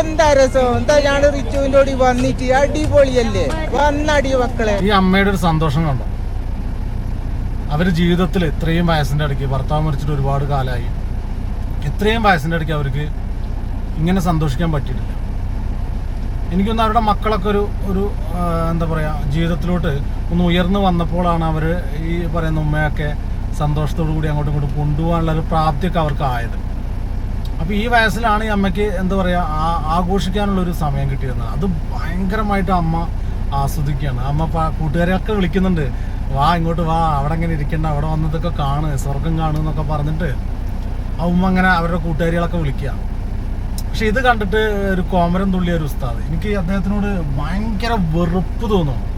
എന്താ രസം? എന്താ ഞാൻ റിച്ചുവിന്റെ കൂടി വന്നിട്ട്? അടിപൊളിയല്ലേ? വന്നടി മക്കളെ. ഈ അമ്മയുടെ ഒരു സന്തോഷം കണ്ടോ? അവർ ജീവിതത്തിൽ ഇത്രയും വയസ്സിന്റെ ഇടയ്ക്ക് ഭർത്താവ് മരിച്ചിട്ട് ഒരുപാട് കാലമായി. ഇത്രയും വയസ്സിന്റെ ഇടയ്ക്ക് അവർക്ക് ഇങ്ങനെ സന്തോഷിക്കാൻ പറ്റിയിട്ടില്ല. എനിക്കൊന്ന് അവരുടെ മക്കളൊക്കെ ഒരു ഒരു എന്താ പറയുക ജീവിതത്തിലോട്ട് ഒന്ന് ഉയർന്നു വന്നപ്പോഴാണ് അവർ ഈ പറയുന്ന ഉമ്മയൊക്കെ സന്തോഷത്തോടു കൂടി അങ്ങോട്ടും ഇങ്ങോട്ടും കൊണ്ടുപോകാനുള്ള ഒരു പ്രാപ്തിയൊക്കെ അവർക്ക് ആയത് അപ്പോൾ ഈ വയസ്സിലാണ് ഈ അമ്മയ്ക്ക് എന്താ പറയുക ആ- ആഘോഷിക്കാനുള്ള ഒരു സമയം കിട്ടിയിരുന്നത്. അത് ഭയങ്കരമായിട്ട് അമ്മ ആസ്വദിക്കുകയാണ്. അമ്മ കൂട്ടുകാരെയൊക്കെ വിളിക്കുന്നുണ്ട്. വാ ഇങ്ങോട്ട് വാ അവിടെ ഇങ്ങനെ ഇരിക്കണ്ട അവിടെ വന്നതൊക്കെ കാണ് സ്വർഗം കാണു എന്നൊക്കെ പറഞ്ഞിട്ട് ആ ഉമ്മ അങ്ങനെ അവരുടെ കൂട്ടുകാരികളൊക്കെ വിളിക്കുക. പക്ഷെ ഇത് കണ്ടിട്ട് ഒരു കോമരം തുള്ളിയ ഒരു ഉസ്താദ്. എനിക്ക് അദ്ദേഹത്തിനോട് ഭയങ്കര വെറുപ്പ് തോന്നുന്നു.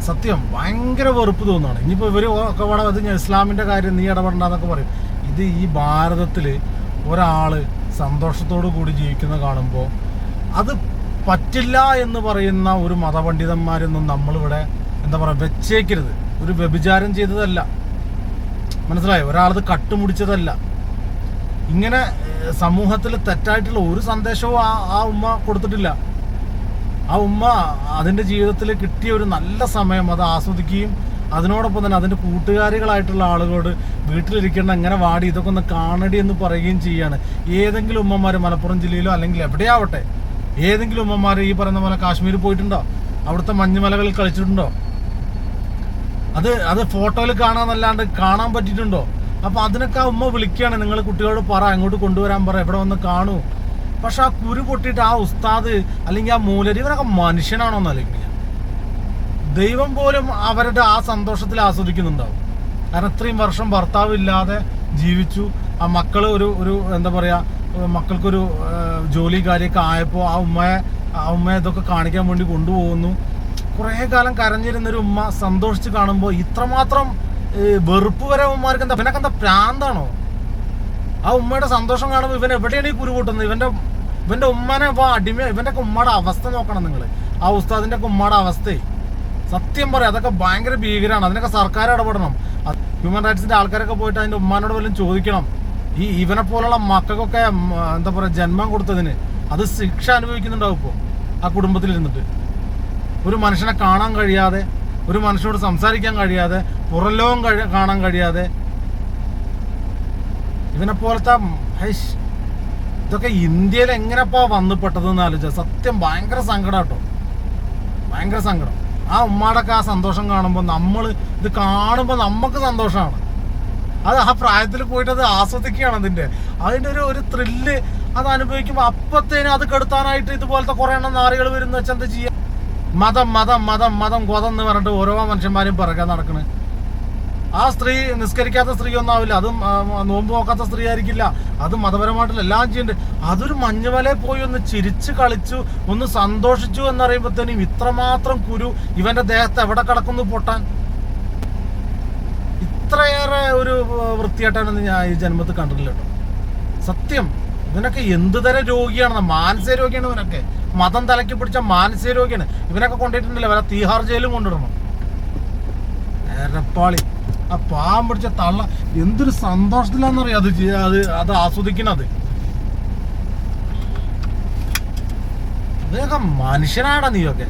സത്യം ഭയങ്കര വെറുപ്പ് തോന്നുകയാണ് ഇനിയിപ്പോൾ ഇവർ ഒക്കെ ഇവിടെ അത് ഇസ്ലാമിന്റെ കാര്യം നീ ഇടപെടണ്ടെന്നൊക്കെ പറയും. ഇത് ഈ ഭാരതത്തിൽ ഒരാൾ സന്തോഷത്തോടു കൂടി ജീവിക്കുന്ന കാണുമ്പോൾ അത് പറ്റില്ല എന്ന് പറയുന്ന ഒരു മതപണ്ഡിതന്മാരൊന്നും നമ്മളിവിടെ എന്താ പറയുക വെച്ചേക്കരുത്. ഒരു വ്യഭിചാരം ചെയ്തതല്ല. മനസ്സിലായോ? ഒരാളത് കട്ടുമുടിച്ചതല്ല. ഇങ്ങനെ സമൂഹത്തിൽ തെറ്റായിട്ടുള്ള ഒരു സന്ദേശവും ആ ആ ഉമ്മ കൊടുത്തിട്ടില്ല. ആ ഉമ്മ അതിന്റെ ജീവിതത്തിൽ കിട്ടിയ ഒരു നല്ല സമയം അത് ആസ്വദിക്കുകയും അതിനോടൊപ്പം തന്നെ അതിന്റെ കൂട്ടുകാരികളായിട്ടുള്ള ആളുകളോട് വീട്ടിലിരിക്കേണ്ട എങ്ങനെ വാടി ഇതൊക്കെ ഒന്ന് കാണടി എന്ന് പറയുകയും ചെയ്യാണ്. ഏതെങ്കിലും ഉമ്മമാർ മലപ്പുറം ജില്ലയിലോ അല്ലെങ്കിൽ എവിടെയാവട്ടെ ഏതെങ്കിലും ഉമ്മമാർ ഈ പറയുന്ന പോലെ കാശ്മീരിൽ പോയിട്ടുണ്ടോ? അവിടുത്തെ മഞ്ഞുമലകളിൽ കളിച്ചിട്ടുണ്ടോ? അത് അത് ഫോട്ടോയിൽ കാണാന്നല്ലാണ്ട് കാണാൻ പറ്റിയിട്ടുണ്ടോ? അപ്പോൾ അതിനൊക്കെ ആ ഉമ്മ വിളിക്കുകയാണ് നിങ്ങൾ കുട്ടികളോട് പറ അങ്ങോട്ട് കൊണ്ടുവരാൻ പറ എവിടെ വന്ന് കാണൂ. പക്ഷെ ആ കുരു പൊട്ടിയിട്ട് ആ ഉസ്താദ് അല്ലെങ്കിൽ ആ മൂലരി ഇവരൊക്കെ മനുഷ്യനാണോ എന്നല്ലെങ്കിൽ ദൈവം പോലും അവരുടെ ആ സന്തോഷത്തിൽ ആസ്വദിക്കുന്നുണ്ടാവും. കാരണം ഇത്രയും വർഷം ഭർത്താവ് ഇല്ലാതെ ജീവിച്ചു. ആ മക്കൾ ഒരു ഒരു എന്താ പറയുക മക്കൾക്കൊരു ജോലി കാര്യമൊക്കെ ആയപ്പോൾ ആ ഉമ്മയെ ആ ഉമ്മയെ ഇതൊക്കെ കാണിക്കാൻ വേണ്ടി കൊണ്ടുപോകുന്നു. കുറേ കാലം കരഞ്ഞിരുന്നൊരു ഉമ്മ സന്തോഷിച്ച് കാണുമ്പോൾ ഇത്രമാത്രം വെറുപ്പ് വരെ ഉമ്മമാർക്ക് എന്താ ഇവനൊക്കെ എന്താ പ്രാന്താണോ? ആ ഉമ്മയുടെ സന്തോഷം കാണുമ്പോൾ ഇവൻ എവിടെയാണ് ഈ കുരുകൂട്ടുന്നത് ഇവന്റെ ഇവന്റെ ഉമ്മനെ ഇപ്പൊ അടിമ ഒക്കെ ഉമ്മയുടെ അവസ്ഥ നോക്കണം നിങ്ങൾ ആ ഉസ്താദിന്റെ ഒക്കെ ഉമ്മയുടെ അവസ്ഥയെ സത്യം പറയാം അതൊക്കെ ഭയങ്കര ഭീകരമാണ് അതിനൊക്കെ സർക്കാർ ഇടപെടണം. ഹ്യൂമൻ റൈറ്റ്സിന്റെ ആൾക്കാരൊക്കെ പോയിട്ട് അതിന്റെ ഉമ്മാനോട് വല്ലതും ചോദിക്കണം. ഈ ഇവനെ പോലുള്ള മക്കൾക്കൊക്കെ എന്താ പറയാ ജന്മം കൊടുത്തതിന് അത് ശിക്ഷ അനുഭവിക്കുന്നുണ്ടാവും ഇപ്പോൾ ആ കുടുംബത്തിൽ ഇരുന്നിട്ട്. ഒരു മനുഷ്യനെ കാണാൻ കഴിയാതെ ഒരു മനുഷ്യനോട് സംസാരിക്കാൻ കഴിയാതെ പുറലോകം കഴി കാണാൻ കഴിയാതെ. ഇവനെ പോലത്തെ ഹൈഷ് ഇതൊക്കെ ഇന്ത്യയിൽ എങ്ങനെപ്പാ വന്നു പെട്ടതെന്ന് ആലോചിച്ച സത്യം ഭയങ്കര സങ്കടം കേട്ടോ. ഭയങ്കര സങ്കടം. ആ ഉമ്മാടൊക്കെ ആ സന്തോഷം കാണുമ്പോൾ നമ്മൾ ഇത് കാണുമ്പോൾ നമുക്ക് സന്തോഷമാണ് അത് ആ പ്രായത്തിൽ പോയിട്ട് അത് ആസ്വദിക്കുകയാണ് അതിന്റെ അതിന്റെ ഒരു ഒരു ത്രില്ല് അത് അനുഭവിക്കുമ്പോൾ അപ്പത്തേനും അത് കെടുത്താനായിട്ട് ഇതുപോലത്തെ കുറെ എണ്ണം നാറികൾ വരുന്ന വെച്ചാൽ എന്താ ചെയ്യുക മതം മതം മതം മതം കൊതം എന്ന് പറഞ്ഞിട്ട് ഓരോ മനുഷ്യന്മാരും പിറകെ നടക്കണ്. ആ സ്ത്രീ നിസ്കരിക്കാത്ത സ്ത്രീ ഒന്നും ആവില്ല. അതും നോമ്പ് നോക്കാത്ത സ്ത്രീ ആയിരിക്കില്ല അത് മതപരമായിട്ടുള്ള എല്ലാം ചെയ്യുന്നുണ്ട്. അതൊരു മഞ്ഞുമലയിൽ പോയി ഒന്ന് ചിരിച്ചു കളിച്ചു ഒന്ന് സന്തോഷിച്ചു എന്നറിയുമ്പോഴത്തേനും ഇത്രമാത്രം കുരു ഇവന്റെ ദേഹത്ത് എവിടെ കിടക്കുന്നു പൊട്ടാൻ? ഇത്രയേറെ ഒരു വൃത്തിയായിട്ടാണ് ഞാൻ ഈ ജന്മത്തിൽ കണ്ടിട്ടില്ല സത്യം ഇവനൊക്കെ എന്ത് തരം രോഗിയാണ്? മാനസിക രോഗിയാണ് ഇവനൊക്കെ. മതം തലക്കി പിടിച്ച മാനസിക രോഗിയാണ്. ഇവനൊക്കെ കൊണ്ടിട്ടുണ്ടല്ലോ വല്ല തീഹാർ ജയിലും കൊണ്ടിടണം എരപ്പാളി. ആ പാവം പിടിച്ച തള്ള എന്തൊരു സന്തോഷത്തിലാന്നറിയാം അത് അത് അത് ആസ്വദിക്കണത്? ഇതൊക്കെ മനുഷ്യനാടാ നീയൊക്കെ.